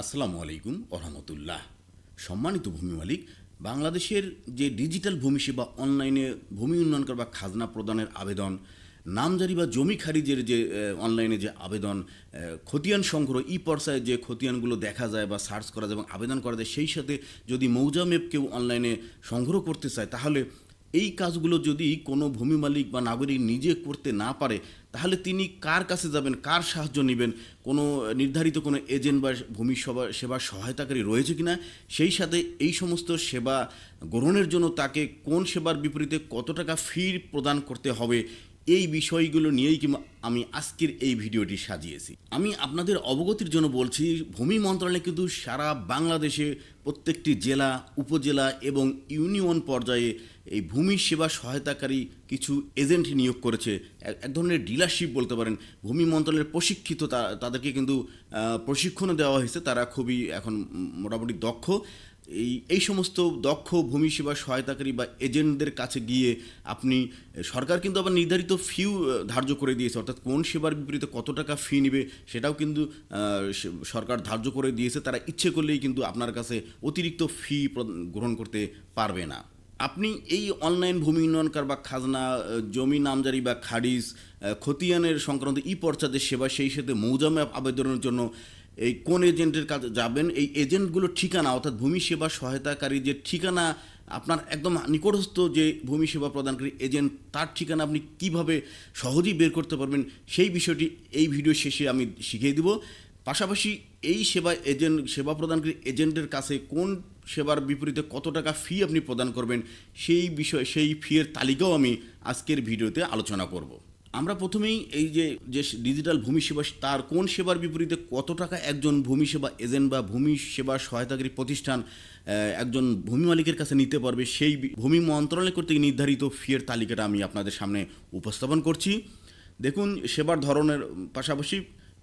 আসসালামু আলাইকুম ওরহামতুল্লাহ সম্মানিত ভূমি মালিক, বাংলাদেশের যে ডিজিটাল ভূমি সেবা অনলাইনে ভূমি উন্নয়ন করা বা খাজনা প্রদানের আবেদন, নামজারি বা জমি খারিজের যে অনলাইনে যে আবেদন খতিয়ান সংগ্রহ ই পর্যায়ে যে খতিয়ানগুলো দেখা যায় বা সার্চ করা যায় এবং আবেদন করা যায়, সেই সাথে যদি মৌজা ম্যাপ কেউ অনলাইনে সংগ্রহ করতে চায়, তাহলে এই কাজগুলো যদি কোনো ভূমি মালিক বা নাগরিক নিজে করতে না পারে, তাহলে তিনি কার কাছে যাবেন? কার সাহায্য নেবেন? কোনো নির্ধারিত কোনো এজেন্ট বা ভূমি সেবা সেবার সহায়তাকারী রয়েছে কিনা? সেই সাথে এই সমস্ত সেবা গ্রহণের জন্য তাকে কোন সেবার বিপরীতে কত টাকা ফি প্রদান করতে হবে? এই বিষয়গুলো নিয়েই কিংবা আমি আজকের এই ভিডিওটি সাজিয়েছি। আমি আপনাদের অবগতির জন্য বলছি, ভূমি মন্ত্রণালয় কিন্তু সারা বাংলাদেশে প্রত্যেকটি জেলা, উপজেলা এবং ইউনিয়ন পর্যায়ে এই ভূমি সেবা সহায়তাকারী কিছু এজেন্ট নিয়োগ করেছে। এক ধরনের ডিলারশিপ বলতে পারেন। ভূমি মন্ত্রণালয়ের প্রশিক্ষিত তাদেরকে কিন্তু প্রশিক্ষণও দেওয়া হয়েছে। তারা খুবই এখন মোটামুটি দক্ষ। এই এই সমস্ত দক্ষ ভূমি সেবা সহায়তাকারী বা এজেন্টদের কাছে গিয়ে আপনি, সরকার কিন্তু আবার নির্ধারিত ফিউ ধার্য করে দিয়েছে। অর্থাৎ কোন সেবার বিপরীতে কত টাকা ফি নেবে সেটাও কিন্তু সরকার ধার্য করে দিয়েছে। তারা ইচ্ছে করলেই কিন্তু আপনার কাছে অতিরিক্ত ফি গ্রহণ করতে পারবে না। আপনি এই অনলাইন ভূমি উন্নয়ন কার বা খাজনা জমি নামজারি বা খারিজ খতিয়ানের সংক্রান্ত ই পর্চাদের সেবা সেই সাথে মৌজামে আবেদনের জন্য এই কোন এজেন্টের কাছে যাবেন, এই এজেন্টগুলোর ঠিকানা, অর্থাৎ ভূমি সেবা সহায়তাকারী যে ঠিকানা, আপনার একদম নিকটস্থ যে ভূমি সেবা প্রদানকারী এজেন্ট, তার ঠিকানা আপনি কীভাবে সহজেই বের করতে পারবেন, সেই বিষয়টি এই ভিডিও শেষে আমি শিখিয়ে দিব। পাশাপাশি এই সেবা এজেন্ট, সেবা প্রদানকারী এজেন্টের কাছে কোন সেবার বিপরীতে কত টাকা ফি আপনি প্রদান করবেন, সেই বিষয়, সেই ফিয়ের তালিকাও আমি আজকের ভিডিওতে আলোচনা করব। আমরা প্রথমেই এই যে যে ডিজিটাল ভূমি সেবা, তার কোন সেবার বিপরীতে কত টাকা একজন ভূমি সেবা এজেন্ট বা ভূমি সেবা সহায়তাকারী প্রতিষ্ঠান একজন ভূমি মালিকের কাছে নিতে পারবে সেই ভূমি মন্ত্রণালয় কর্তৃক নির্ধারিত ফিয়ের তালিকাটা আমি আপনাদের সামনে উপস্থাপন করছি। দেখুন, সেবার ধরনের পাশাপাশি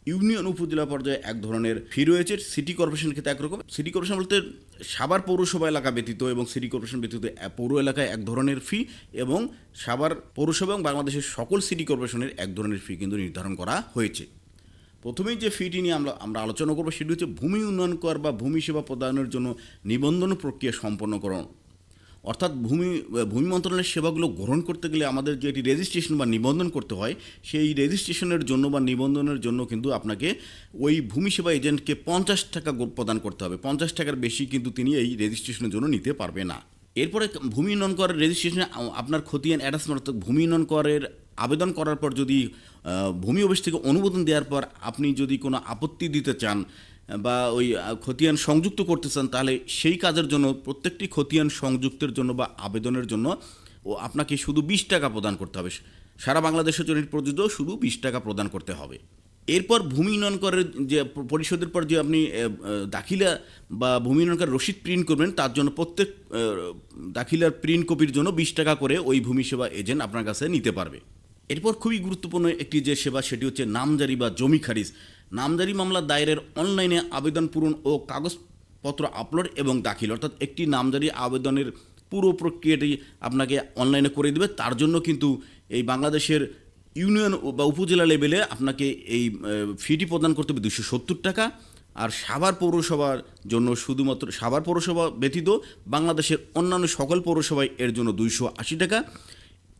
ইউনিয়ন উপজেলা পর্যায়ে এক ধরনের ফি রয়েছে সিটি কর্পোরেশন ক্ষেত্রে একরকম সিটি কর্পোরেশন বলতে সাভার পৌরসভা এলাকা ব্যতীত এবং সিটি কর্পোরেশন ব্যতীত পৌর এলাকায় এক ধরনের ফি এবং সাভার পৌরসভা এবং বাংলাদেশের সকল সিটি কর্পোরেশনের এক ধরনের ফি কিন্তু নির্ধারণ করা হয়েছে। প্রথমেই যে ফিটি নিয়ে আমরা আমরা আলোচনা করব, সেটি হচ্ছে ভূমি উন্নয়ন কর বা ভূমি সেবা প্রদানের জন্য নিবন্ধন প্রক্রিয়া সম্পন্নকরণ অর্থাৎ ভূমি ভূমি মন্ত্রণালয়ের সেবাগুলো গ্রহণ করতে গেলে আমাদের যে এটি রেজিস্ট্রেশন বা নিবন্ধন করতে হয়, সেই রেজিস্ট্রেশনের জন্য বা নিবন্ধনের জন্য কিন্তু আপনাকে ওই ভূমি সেবা এজেন্টকে পঞ্চাশ টাকা প্রদান করতে হবে। পঞ্চাশ টাকার বেশি কিন্তু তিনি এই রেজিস্ট্রেশনের জন্য নিতে পারবে না। এরপরে ভূমি উন্নয়ন করের রেজিস্ট্রেশনে আপনার খতিয়ান অ্যাটাচমেন্ট ভূমি উন্নয়ন করের আবেদন করার পর যদি ভূমি অফিস থেকে অনুমোদন দেওয়ার পর আপনি যদি কোনো আপত্তি দিতে চান বা ওই খতিয়ান সংযুক্ত করতে চান, তাহলে সেই কাজের জন্য, প্রত্যেকটি খতিয়ান সংযুক্তের জন্য বা আবেদনের জন্য ও আপনাকে শুধু বিশ টাকা প্রদান করতে হবে। সারা বাংলাদেশের জন্য প্রযোজ্য শুধু বিশ টাকা প্রদান করতে হবে। এরপর ভূমি উন্নয়ন করের যে পরিশোধের পর যে আপনি দাখিলা বা ভূমি উন্নয়ন করের রসিদ প্রিন্ট করবেন, তার জন্য প্রত্যেক দাখিলার প্রিন্ট কপির জন্য বিশ টাকা করে ওই ভূমি সেবা এজেন্ট আপনার কাছে নিতে পারবে। এরপর খুবই গুরুত্বপূর্ণ একটি যে সেবা, সেটি হচ্ছে নামজারি বা জমি খারিজ। নামজারি মামলা দায়েরের অনলাইনে আবেদন পূরণ ও কাগজপত্র আপলোড এবং দাখিল। অর্থাৎ একটি নামজারি আবেদনের পুরো প্রক্রিয়াটি আপনাকে অনলাইনে করে দেবে। তার জন্য কিন্তু এই বাংলাদেশের ইউনিয়ন বা উপজেলা লেভেলে আপনাকে এই ফিটি প্রদান করতে হবে দুশো সত্তর টাকা। আর সাভার পৌরসভার জন্য শুধুমাত্র, সাভার পৌরসভা ব্যতীত বাংলাদেশের অন্যান্য সকল পৌরসভায় এর জন্য দুইশো আশি টাকা।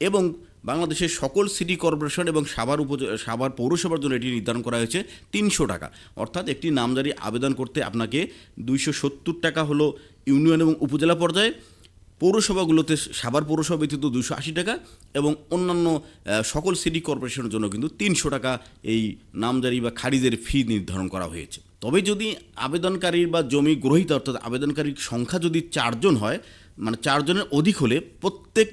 এবং বাংলাদেশের সকল সিটি কর্পোরেশন এবং সাভার উপ সাভার পৌরসভার জন্য এটি নির্ধারণ করা হয়েছে তিনশো টাকা। অর্থাৎ একটি নামজারি আবেদন করতে আপনাকে দুইশো সত্তর টাকা হলো ইউনিয়ন এবং উপজেলা পর্যায়ে, পৌরসভাগুলোতে সাভার পৌরসভা ব্যতীত দুশো আশি টাকা এবং অন্যান্য সকল সিটি কর্পোরেশনের জন্য কিন্তু তিনশো টাকা এই নামজারি বা খারিজের ফি নির্ধারণ করা হয়েছে। তবে যদি আবেদনকারীর বা জমি গ্রহীতা অর্থাৎ আবেদনকারীর সংখ্যা যদি চারজন হয় মানে চারজনের অধিক হলে প্রত্যেক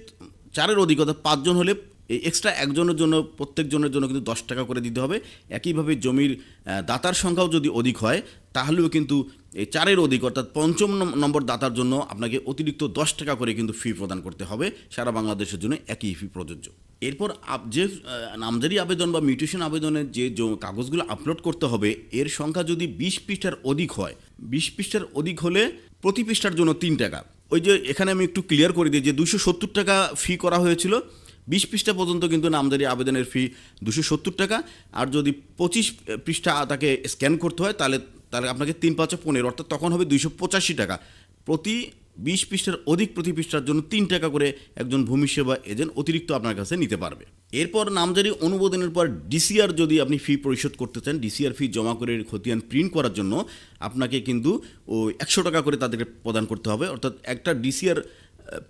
চারের অধিক অর্থাৎ পাঁচজন হলে এই এক্সট্রা একজনের জন্য, প্রত্যেকজনের জন্য কিন্তু দশ টাকা করে দিতে হবে। একইভাবে জমির দাতার সংখ্যাও যদি অধিক হয়, তাহলেও কিন্তু এই চারের অধিক অর্থাৎ পঞ্চম নম্বর দাতার জন্য আপনাকে অতিরিক্ত দশ টাকা করে কিন্তু ফি প্রদান করতে হবে। সারা বাংলাদেশের জন্য একই ফি প্রযোজ্য। এরপর আপ- যে নামজারি আবেদন বা মিউটেশন আবেদনের যে কাগজগুলো আপলোড করতে হবে, এর সংখ্যা যদি বিশ পৃষ্ঠার অধিক হয়, বিশ পৃষ্ঠার অধিক হলে প্রতি পৃষ্ঠার জন্য তিন টাকা। ওই যে এখানে আমি একটু ক্লিয়ার করে দিই যে দুশো সত্তর টাকা ফি করা হয়েছিল। বিশ পৃষ্ঠা পর্যন্ত কিন্তু নামদারি আবেদনের ফি দুশো সত্তর টাকা। আর যদি পঁচিশ পৃষ্ঠা তাকে স্ক্যান করতে হয়, তাহলে তাহলে আপনাকে তিন পাঁচশো পনেরো, অর্থাৎ তখন হবে দুইশো পঁচাশি টাকা। প্রতি বিশ পৃষ্ঠার অধিক প্রতি পৃষ্ঠার জন্য তিন টাকা করে একজন ভূমি সেবা এজেন্ট অতিরিক্ত আপনার কাছে নিতে পারবে। এরপর নামজারি অনুমোদনের পর ডিসিআর যদি আপনি ফি পরিশোধ করতে চান, ডিসিআর ফি জমা করে খতিয়ান প্রিন্ট করার জন্য আপনাকে কিন্তু ওই একশো টাকা করে তাদেরকে প্রদান করতে হবে। অর্থাৎ একটা ডিসিআর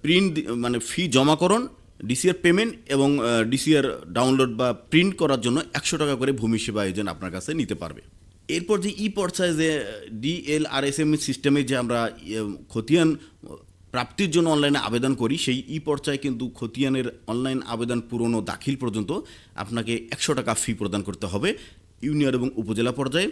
প্রিন্ট মানে ফি জমাকরণ, ডিসিআর পেমেন্ট এবং ডিসিআর ডাউনলোড বা প্রিন্ট করার জন্য একশো টাকা করে ভূমি সেবা এজেন্ট আপনার কাছে নিতে পারবে। এরপর যে ই পর্চায় যে ডিএলআরএসএম সিস্টেমে যে আমরা ইয়ে, খতিয়ান প্রাপ্তির জন্য অনলাইনে আবেদন করি সেই ই পর্চায় কিন্তু খতিয়ানের অনলাইন আবেদন পুরনো দাখিল পর্যন্ত আপনাকে একশো টাকা ফি প্রদান করতে হবে। ইউনিয়ন এবং উপজেলা পর্যায়ে।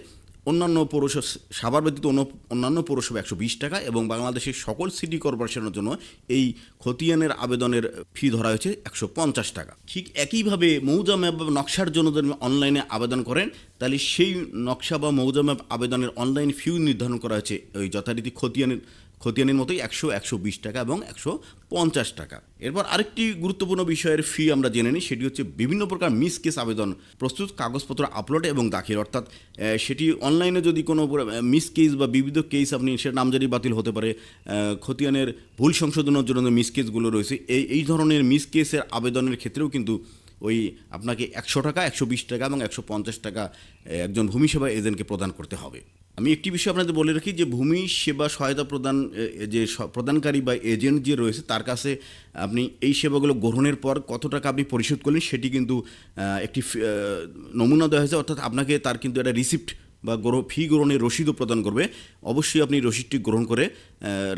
অন্যান্য পৌরসভা, সাভার ব্যতীত অন্য, অন্যান্য পৌরসভা একশো বিশ টাকা এবং বাংলাদেশের সকল সিটি কর্পোরেশনের জন্য এই খতিয়ানের আবেদনের ফি ধরা হয়েছে একশো পঞ্চাশ টাকা। ঠিক একইভাবে মৌজা ম্যাপ বা নকশার জন্য যদি অনলাইনে আবেদন করেন, তাহলে সেই নকশা বা মৌজা ম্যাপ আবেদনের অনলাইন ফিউ নির্ধারণ করা হয়েছে। ওই যথারীতি খতিয়ানের খতিয়ানের মতোই একশো একশো বিশ টাকা এবং একশো পঞ্চাশ টাকা। এরপর আরেকটি গুরুত্বপূর্ণ বিষয়ের ফি আমরা জেনে নিই, সেটি হচ্ছে বিভিন্ন প্রকার মিস কেস আবেদন প্রস্তুত, কাগজপত্র আপলোড এবং দাখিল। অর্থাৎ সেটি অনলাইনে যদি কোনো মিস কেস বা বিবিধ কেস আপনি সেটা নামজারি বাতিল হতে পারে খতিয়ানের ভুল সংশোধনের জন্য মিস কেসগুলো রয়েছে, এই এই ধরনের মিস কেসের আবেদনের ক্ষেত্রেও কিন্তু ওই আপনাকে একশো টাকা, একশো বিশ টাকা এবং একশো পঞ্চাশ টাকা একজন ভূমি সেবা এজেন্টকে প্রদান করতে হবে। আমি একটি বিষয় আপনাদের বলে রাখি যে ভূমি সেবা সহায়তা প্রদান যে প্রদানকারী বা এজেন্ট যে রয়েছে, তার কাছে আপনি এই সেবাগুলো গ্রহণের পর কত টাকা আপনি পরিশোধ করলেন সেটি কিন্তু একটি নমুনা দেওয়া হয়েছে। অর্থাৎ আপনাকে তার কিন্তু একটা রিসিপ্ট বা গ্রহ, ফি গ্রহণের রসিদও প্রদান করবে। অবশ্যই আপনি রসিদটি গ্রহণ করে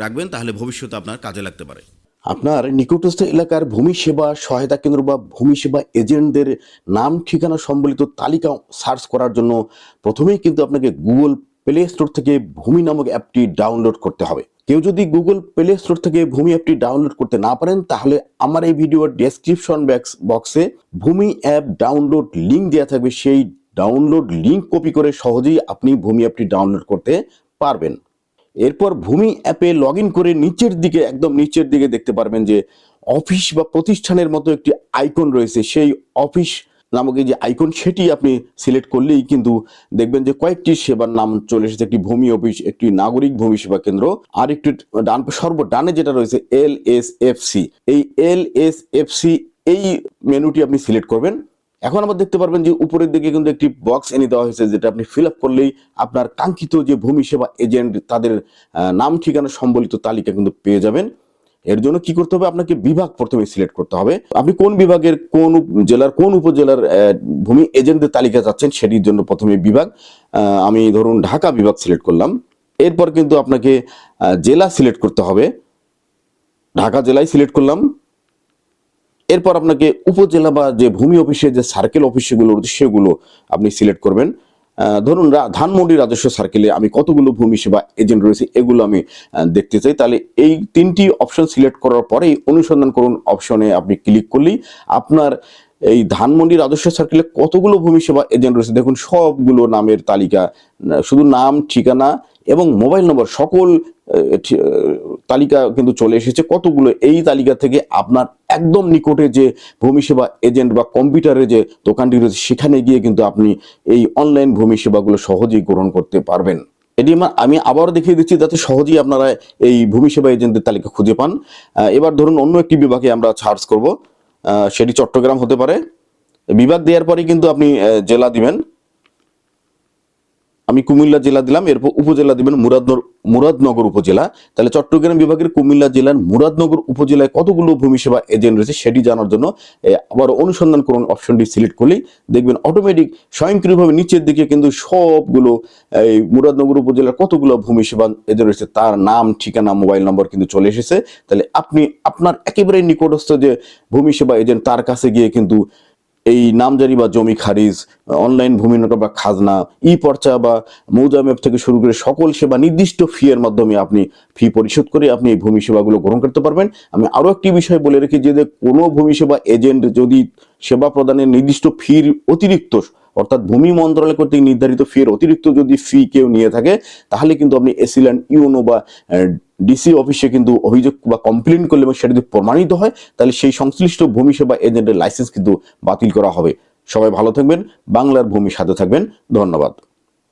রাখবেন, তাহলে ভবিষ্যতে আপনার কাজে লাগতে পারে। আপনার নিকটস্থ এলাকার ভূমি সেবা সহায়তা কেন্দ্র বা ভূমি সেবা এজেন্টদের নাম, ঠিকানা সম্বলিত তালিকা সার্চ করার জন্য প্রথমেই কিন্তু আপনাকে গুগল প্লে স্টোর থেকে ভূমি নামক অ্যাপটি ডাউনলোড করতে হবে। কেউ যদি গুগল প্লে স্টোর থেকে ভূমি অ্যাপটি ডাউনলোড করতে না পারেন, তাহলে আমার এই ভিডিওর ডেসক্রিপশন বক্সে ভূমি অ্যাপ ডাউনলোড লিঙ্ক দেওয়া থাকবে। সেই ডাউনলোড লিঙ্ক কপি করে সহজেই আপনি ভূমি অ্যাপটি ডাউনলোড করতে পারবেন। এরপর ভূমি অ্যাপে লগ করে নিচের দিকে, একদম নিচের দিকে দেখতে পারবেন যে অফিস বা প্রতিষ্ঠানের মতো একটি আইকন রয়েছে। সেই অফিস নামক এই যে আইকন সেটি আপনি সিলেক্ট করলেই কিন্তু দেখবেন যে কয়েকটি সেবার নাম চলে এসেছে, একটি ভূমি অফিস, একটি নাগরিক ভূমি সেবা কেন্দ্র, আর একটি ডান সর্ব ডানে যেটা রয়েছে এল এস এফ সি এই এল এস এফ সি এই মেনুটি আপনি সিলেক্ট করবেন। এখন আবার দেখতে পারবেন যে উপরের দিকে কিন্তু একটি বক্স এনে দেওয়া হয়েছে, যেটা আপনি ফিল আপ করলেই আপনার কাঙ্ক্ষিত যে ভূমি সেবা এজেন্ট তাদের নাম, ঠিকানা, সম্বলিত তালিকা কিন্তু পেয়ে যাবেন। এর জন্য কি করতে হবে? আপনাকে বিভাগ প্রথমে সিলেক্ট করতে হবে। আপনি কোন বিভাগের কোন জেলার কোন উপজেলার ভূমি এজেন্টদের তালিকা চাচ্ছেন সেটির জন্য প্রথমে বিভাগ। আমি ধরুন ঢাকা বিভাগ সিলেক্ট করলাম। এরপর কিন্তু আপনাকে জেলা সিলেক্ট করতে হবে। ঢাকা জেলায় সিলেক্ট করলাম। এরপর আপনাকে উপজেলা বা যে ভূমি অফিসে যে সার্কেল অফিসগুলো সেগুলো আপনি সিলেক্ট করবেন। ধরুন ধানমন্ডি রাজস্ব সার্কেলে আমি কতগুলো ভূমি সেবা এজেন্ট রয়েছে এগুলো আমি দেখতে চাই। তাহলে এই তিনটি অপশন সিলেক্ট করার পরেই অনুসন্ধান করুন অপশনে আপনি ক্লিক করলেই আপনার এই ধানমন্ডির রাজস্ব সার্কেলে কতগুলো ভূমি সেবা এজেন্ট রয়েছে? দেখুন, সবগুলো নামের তালিকা, শুধু নাম, ঠিকানা এবং মোবাইল নম্বর সকল তালিকা কিন্তু চলে এসেছে। কতগুলো এই তালিকা থেকে আপনার একদম নিকটে যে ভূমি সেবা এজেন্ট বা কম্পিউটারে যে দোকানটি রয়েছে, সেখানে গিয়ে কিন্তু আপনি এই অনলাইন ভূমি সেবাগুলো সহজেই গ্রহণ করতে পারবেন। এটি আমি আবারও দেখিয়ে দিচ্ছি যাতে সহজেই আপনারা এই ভূমি সেবা এজেন্টদের তালিকা খুঁজে পান। এবার ধরুন অন্য একটি বিভাগে আমরা সার্চ করব। সেটি চট্টগ্রাম হতে পারে। বিভাগ দেওয়ার পরে কিন্তু আপনি জেলা দিবেন। আমি কুমিল্লা জেলা দিলাম, এরপর উপজেলা দিবেন মুরাদনগর মুরাদনগর উপজেলা। তাহলে চট্টগ্রাম বিভাগের কুমিল্লা জেলার মুরাদনগর উপজেলায় কতগুলো ভূমি সেবা এজেন্ট রয়েছে সেটি জানার জন্য আবার অনুসন্ধান করুন অপশনটি সিলেক্ট করলেই দেখবেন অটোমেটিক স্বয়ংক্রিয়ভাবে নিচের দিকে কিন্তু সবগুলো, এই মুরাদনগর উপজেলার কতগুলো ভূমি সেবা এজেন্ট রয়েছে তার নাম, ঠিকানা মোবাইল নম্বর কিন্তু চলে এসেছে। তাহলে আপনি, আপনার একেবারে নিকটস্থ যে ভূমি সেবা এজেন্ট তার কাছে গিয়ে কিন্তু এই নামজারি বা জমি খারিজ, অনলাইন ভূমি নকল বা খাজনা, ই পর্চা বা মৌজা ম্যাপ থেকে শুরু করে সকল সেবা নির্দিষ্ট ফি এর মাধ্যমে আপনি ফি পরিশোধ করে আপনি এই ভূমি সেবাগুলো গ্রহণ করতে পারবেন। আমি আরও একটি বিষয় বলে রেখি যে কোনো ভূমি সেবা এজেন্ট যদি সেবা প্রদানের নির্দিষ্ট ফির অতিরিক্ত, অর্থাৎ ভূমি মন্ত্রণালয় কর্তৃক নির্ধারিত ফির অতিরিক্ত যদি ফি কেউ নিয়ে থাকে, তাহলে কিন্তু আপনি এসিল্যান্ড ইউনো বা ডিসি অফিসে কিন্তু অভিযোগ বা কমপ্লেন করলে এবং সেটা যদি প্রমাণিত হয়, তাহলে সেই সংশ্লিষ্ট ভূমি সেবা এজেন্টের লাইসেন্স কিন্তু বাতিল করা হবে। সবাই ভালো থাকবেন, বাংলার ভূমি সাথে থাকবেন। ধন্যবাদ।